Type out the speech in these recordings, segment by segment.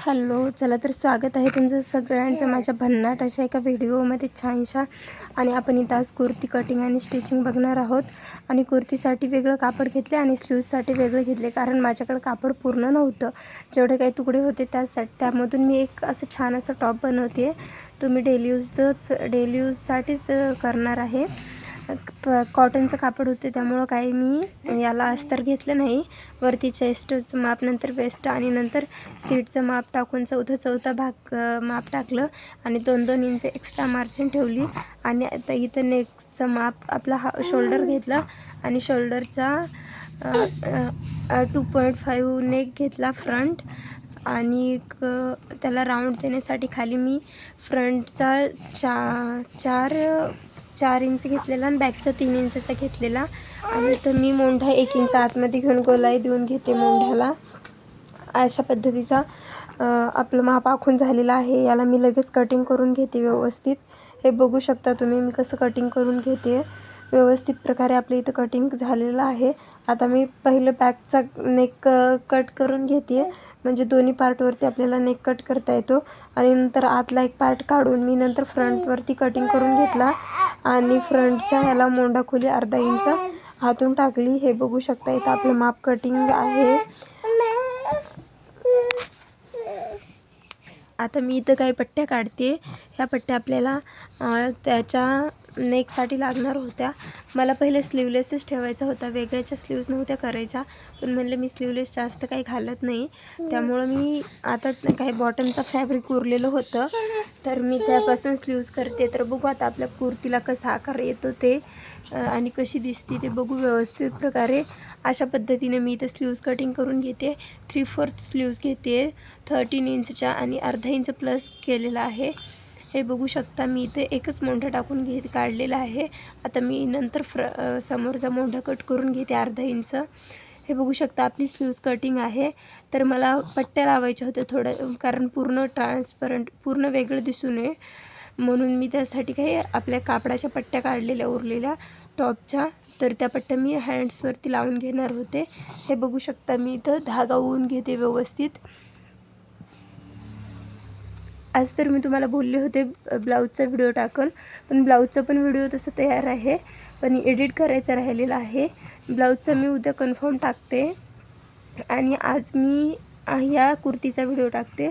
Hello चला तर स्वागत आहे तुमचं सगळ्यांचं माझ्या भन्नाट अशा एका व्हिडिओमध्ये छानशा. आणि आपण इथं आज कुर्ती कटिंग आणि स्टिचिंग बघणार आहोत. आणि कुर्तीसाठी वेगळं कापड घेतले आणि स्लीव्जसाठी वेगळं घेतले कारण माझ्याकडं कापड पूर्ण नव्हतं. जेवढे काही तुकडे होते त्यासाठी त्यामधून मी एक असं छान असं टॉप बनवते तो मी डेली यूजच डेली यूजसाठीच करणार आहे. प कॉटनचं कापड होते त्यामुळं काही मी याला अस्तर घेतलं नाही. वरती चेस्टचं माप नंतर वेस्ट आणि नंतर सीटचं माप टाकून चौथा चौथा भाग माप टाकलं आणि दोन दोन इंच एक्स्ट्रा मार्जिन ठेवली आणि आता इथं नेकचं माप आपला हा शोल्डर घेतला आणि शोल्डरचा टू पॉईंट फाईव्ह नेक घेतला फ्रंट आणि त्याला राऊंड देण्यासाठी खाली मी फ्रंटचा चा चार चार इंच घेतलेला आणि बॅकचा तीन इंचचा घेतलेला. आणि तर मी मोंढा एक इंच आतमध्ये घेऊन गोलाई देऊन घेते मोंढ्याला. अशा पद्धतीचा आपलं माप आखून झालेला आहे. याला मी लगेच कटिंग करून घेते व्यवस्थित. हे बघू शकता तुम्ही मी कसं कटिंग करून घेते. व्यवस्थित प्रकारे आपल्या इथं कटिंग झालेलं आहे. आता मी पहिलं बॅकचा नेक कट करून घेते. म्हणजे दोन्ही पार्टवरती आपल्याला नेक कट करता येतो. आणि नंतर आतला एक पार्ट काढून मी नंतर फ्रंटवरती कटिंग करून घेतला. आणि फ्रंटच्या ह्याला मोंडा खोली अर्धा इंच हातून टाकली. हे बघू शकता इथं आपलं माप कटिंग आहे. आता मी इथं काही पट्ट्या काढते. ह्या पट्ट्या आपल्याला त्याच्या नेकसाठी लागणार होत्या. मला पहिले स्लीवलेसच ठेवायचा होता. वेगळ्याच्या स्लीव्ज नव्हत्या करायच्या. पण म्हणलं मी स्लीवलेस जास्त काही घालत नाही. त्यामुळं मी आता काही बॉटमचा फॅब्रिक उरलेलं होतं. तर मी त्यापासून स्लीव्ज करते. तर बघू आता आपल्या कुर्तीला कसा आकार येतो ते. आणि कशी दिसते ते बघू व्यवस्थित प्रकारे. अशा पद्धतीने मी इथं स्लीव्ज कटिंग करून घेते. थ्री फोर्थ स्लीव्ज घेते. थर्टीन इंचच्या आणि अर्धा इंच प्लस केलेला आहे. हे बघू शकता मी इथे एकच मोंढा टाकून घे काढलेला आहे. आता मी नंतर फ्र समोरचा मोंढा कट करून घेते अर्धा इंच. हे बघू शकता आपली स्लीव्ज कटिंग आहे. तर मला पट्ट्या लावायच्या होत्या थोड्या कारण पूर्ण ट्रान्सपरंट पूर्ण वेगळं दिसू नये म्हणून मी त्यासाठी काही आपल्या कापडाच्या पट्ट्या काढलेल्या उरलेल्या टॉपच्या. तर त्या पट्ट्या मी हँड्सवरती लावून घेणार होते. हे बघू शकता मी इथं धागा होऊन घेते व्यवस्थित. आज तर मी तुम्हाला बोलले होते ब्लाऊजचा व्हिडिओ टाकल पण ब्लाऊजचा पण व्हिडिओ तसं तयार आहे पण एडिट करायचा राहिलेला आहे. ब्लाऊजचा मी उद्या कन्फर्म टाकते. आणि आज मी ह्या कुर्तीचा व्हिडिओ टाकते.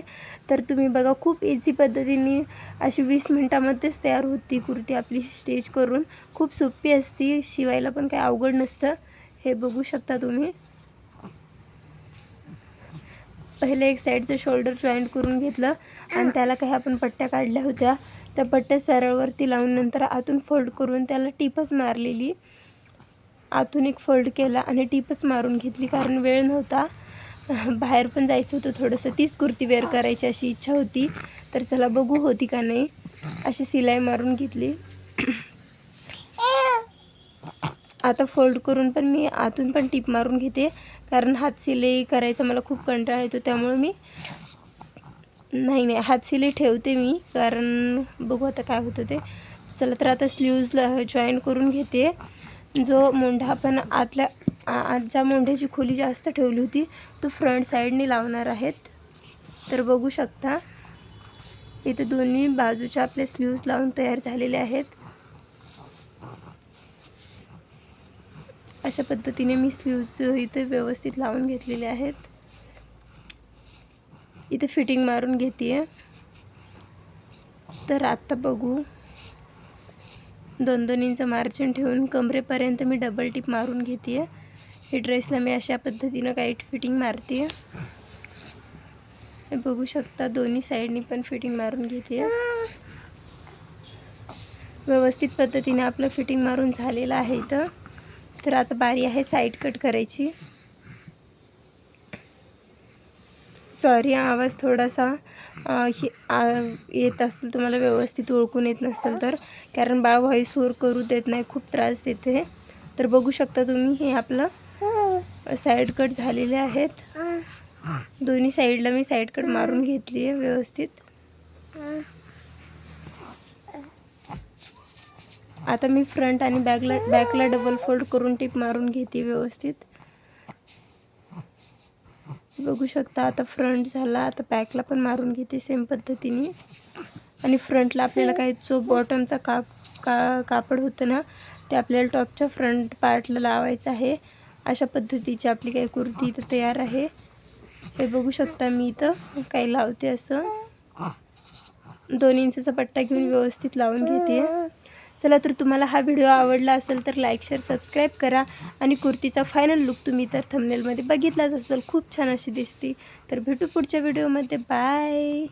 तर तुम्ही बघा खूप इझी पद्धतीने अशी वीस मिनटामध्येच तयार होती कुर्ती आपली स्टेज करून. खूप सोपी असती शिवायला पण काही अवघड नसतं. हे बघू शकता तुम्ही. पहिले एक साईडचं शोल्डर जॉईंट करून घेतलं आणि त्याला काही आपण पट्ट्या काढल्या होत्या. त्या पट्ट्या सरळवरती लावून नंतर आतून फोल्ड करून त्याला टिपच मारलेली. आतून एक फोल्ड केला आणि टिपच मारून घेतली कारण वेळ नव्हता. बाहेर पण जायचं होतं थोडंसं. तीच कुर्ती वेअर करायची अशी इच्छा होती. तर चला बघू होती का नाही. अशी सिलाई मारून घेतली. आता फोल्ड करून पण मी आतून पण टीप मारून घेते. कारण हात सिलाई करायचा मला खूप कंटाळा येतो. त्यामुळे मी नाही नाही. हात सिलाई ठेवते मी. कारण बघू आता काय होतं ते. चला तर आता स्लीव्जला जॉईन करून घेते. जो मोंढा पण आतल्या आ- ज्या मोंढ्याची खोली जास्त ठेवली होती. तो फ्रंट साईडने लावणार आहेत. तर बघू शकता. इथे दोन्ही बाजूच्या आपले स्लीव्ज लावून तयार झालेले आहेत. अशा पद्धतीने मी स्लीव्ज इथे व्यवस्थित लावून घेतलेले आहेत. इथे फिटिंग मारून घेते तर आत्ता बघू. दोन दोन इंच मार्जिन ठेवून कमरेपर्यंत मी डबल टिप मारून घेते हे ड्रेसला मी अशा पद्धतीनं काईट फिटिंग मारते आहे बघू शकता दोन्ही साईडनी पण फिटिंग मारून घेते व्यवस्थित पद्धतीने आपलं फिटिंग मारून झालेलं आहे इथं. तर आता बारी आहे साईड कट करायची. सॉरी आवाज थोडासा हे आ, येत असेल तुम्हाला व्यवस्थित ओळखून येत नसेल तर. कारण बाळ व्हॉईस ओवर करू देत नाही खूप त्रास देते. तर बघू शकता तुम्ही हे आपलं साईड कट झालेले आहेत. दोन्ही साईडला मी साईड कट मारून घेतली आहे व्यवस्थित. आता मी फ्रंट आणि बॅकला बॅकला डबल फोल्ड करून टिप मारून घेते व्यवस्थित. बघू शकता आता फ्रंट झाला आता बॅकला पण मारून घेते सेम पद्धतीने. आणि फ्रंटला आपल्याला काही जो बॉटमचा काप का कापड होतं ना ते आपल्याला टॉपच्या फ्रंट पार्टला लावायचं आहे. अशा पद्धतीची आपली काही कुर्ती इथं तयार आहे. हे बघू शकता मी इथं. काही लावते असं. दोन इंचाचा पट्टा घेऊन व्यवस्थित लावून घेते. चला तर तुम्हाला हा व्हिडिओ आवडला असेल तर लाईक शेअर सबस्क्राईब करा. आणि कुर्तीचा फायनल लुक तुम्ही तर थंबनेलमध्ये बघितलाच असेल. खूप छान अशी दिसते. तर भेटू पुढच्या व्हिडिओमध्ये. बाय